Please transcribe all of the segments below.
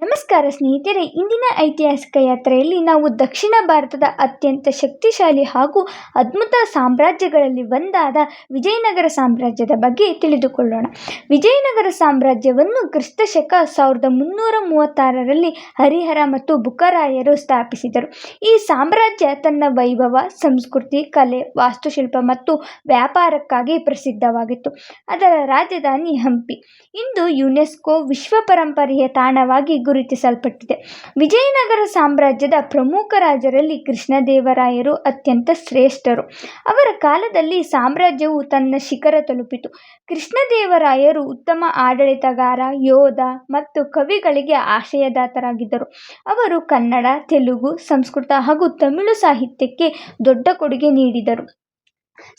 ನಮಸ್ಕಾರ ಸ್ನೇಹಿತರೆ, ಇಂದಿನ ಐತಿಹಾಸಿಕ ಯಾತ್ರೆಯಲ್ಲಿ ನಾವು ದಕ್ಷಿಣ ಭಾರತದ ಅತ್ಯಂತ ಶಕ್ತಿಶಾಲಿ ಹಾಗೂ ಅದ್ಭುತ ಸಾಮ್ರಾಜ್ಯಗಳಲ್ಲಿ ಒಂದಾದ ವಿಜಯನಗರ ಸಾಮ್ರಾಜ್ಯದ ಬಗ್ಗೆ ತಿಳಿದುಕೊಳ್ಳೋಣ. ವಿಜಯನಗರ ಸಾಮ್ರಾಜ್ಯವನ್ನು ಕ್ರಿಸ್ತಶಕ ಸಾವಿರದ ಮುನ್ನೂರ ಮೂವತ್ತಾರರಲ್ಲಿ ಹರಿಹರ ಮತ್ತು ಬುಕರಾಯರು ಸ್ಥಾಪಿಸಿದರು. ಈ ಸಾಮ್ರಾಜ್ಯ ತನ್ನ ವೈಭವ, ಸಂಸ್ಕೃತಿ, ಕಲೆ, ವಾಸ್ತುಶಿಲ್ಪ ಮತ್ತು ವ್ಯಾಪಾರಕ್ಕಾಗಿ ಪ್ರಸಿದ್ಧವಾಗಿತ್ತು. ಅದರ ರಾಜಧಾನಿ ಹಂಪಿ. ಇಂದು ಯುನೆಸ್ಕೋ ವಿಶ್ವ ಪರಂಪರೆಯ ತಾಣವಾಗಿ ಗುರುತಿಸಲ್ಪಟ್ಟಿದೆ. ವಿಜಯನಗರ ಸಾಮ್ರಾಜ್ಯದ ಪ್ರಮುಖ ರಾಜರಲ್ಲಿ ಕೃಷ್ಣದೇವರಾಯರು ಅತ್ಯಂತ ಶ್ರೇಷ್ಠರು. ಅವರ ಕಾಲದಲ್ಲಿ ಸಾಮ್ರಾಜ್ಯವು ತನ್ನ ಶಿಖರ ತಲುಪಿತು. ಕೃಷ್ಣದೇವರಾಯರು ಉತ್ತಮ ಆಡಳಿತಗಾರ, ಯೋಧ ಮತ್ತು ಕವಿಗಳಿಗೆ ಆಶಯದಾತರಾಗಿದ್ದರು. ಅವರು ಕನ್ನಡ, ತೆಲುಗು, ಸಂಸ್ಕೃತ ಹಾಗೂ ತಮಿಳು ಸಾಹಿತ್ಯಕ್ಕೆ ದೊಡ್ಡ ಕೊಡುಗೆ ನೀಡಿದರು.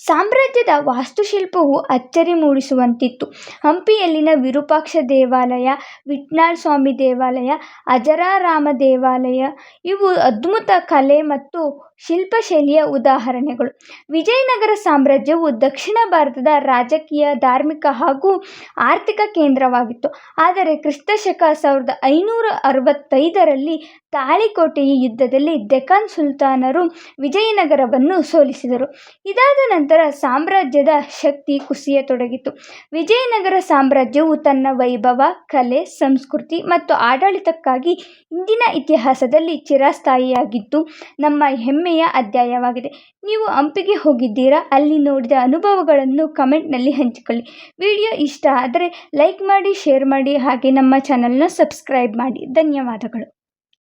ಸಾಮ್ರಾಜ್ಯದ ವಾಸ್ತುಶಿಲ್ಪವು ಅಚ್ಚರಿ ಮೂಡಿಸುವಂತಿತ್ತು. ಹಂಪಿಯಲ್ಲಿನ ವಿರೂಪಾಕ್ಷ ದೇವಾಲಯ ವಿಟ್ನಾಳ್ ಸ್ವಾಮಿ ದೇವಾಲಯ, ಅಜರಾರಾಮ ದೇವಾಲಯ, ಇವು ಅದ್ಭುತ ಕಲೆ ಮತ್ತು ಶಿಲ್ಪಶೈಲಿಯ ಉದಾಹರಣೆಗಳು. ವಿಜಯನಗರ ಸಾಮ್ರಾಜ್ಯವು ದಕ್ಷಿಣ ಭಾರತದ ರಾಜಕೀಯ, ಧಾರ್ಮಿಕ ಹಾಗೂ ಆರ್ಥಿಕ ಕೇಂದ್ರವಾಗಿತ್ತು. ಆದರೆ ಕ್ರಿಸ್ತ ಶಕ ಸಾವಿರದ ಐನೂರ ಅರವತ್ತೈದರಲ್ಲಿ ತಾಳಿಕೋಟೆಯ ಯುದ್ಧದಲ್ಲಿ ಡೆಕ್ಕನ್ ಸುಲ್ತಾನರು ವಿಜಯನಗರವನ್ನು ಸೋಲಿಸಿದರು. ಇದಾದ ನಂತರ ಸಾಮ್ರಾಜ್ಯದ ಶಕ್ತಿ ಕುಸಿಯತೊಡಗಿತು. ವಿಜಯನಗರ ಸಾಮ್ರಾಜ್ಯವು ತನ್ನ ವೈಭವ, ಕಲೆ, ಸಂಸ್ಕೃತಿ ಮತ್ತು ಆಡಳಿತಕ್ಕಾಗಿ ಇಂದಿನ ಇತಿಹಾಸದಲ್ಲಿ ಚಿರಸ್ಥಾಯಿಯಾಗಿದ್ದು ನಮ್ಮ ಹೆಮ್ಮೆಯ ಅಧ್ಯಾಯವಾಗಿದೆ. ನೀವು ಹಂಪಿಗೆ ಹೋಗಿದ್ದೀರಾ? ಅಲ್ಲಿ ನೋಡಿದ ಅನುಭವಗಳನ್ನು ಕಮೆಂಟ್ನಲ್ಲಿ ಹಂಚಿಕೊಳ್ಳಿ. ವಿಡಿಯೋ ಇಷ್ಟ ಆದರೆ ಲೈಕ್ ಮಾಡಿ, ಶೇರ್ ಮಾಡಿ ಹಾಗೆ ನಮ್ಮ ಚಾನಲ್ನ ಸಬ್ಸ್ಕ್ರೈಬ್ ಮಾಡಿ. ಧನ್ಯವಾದಗಳು.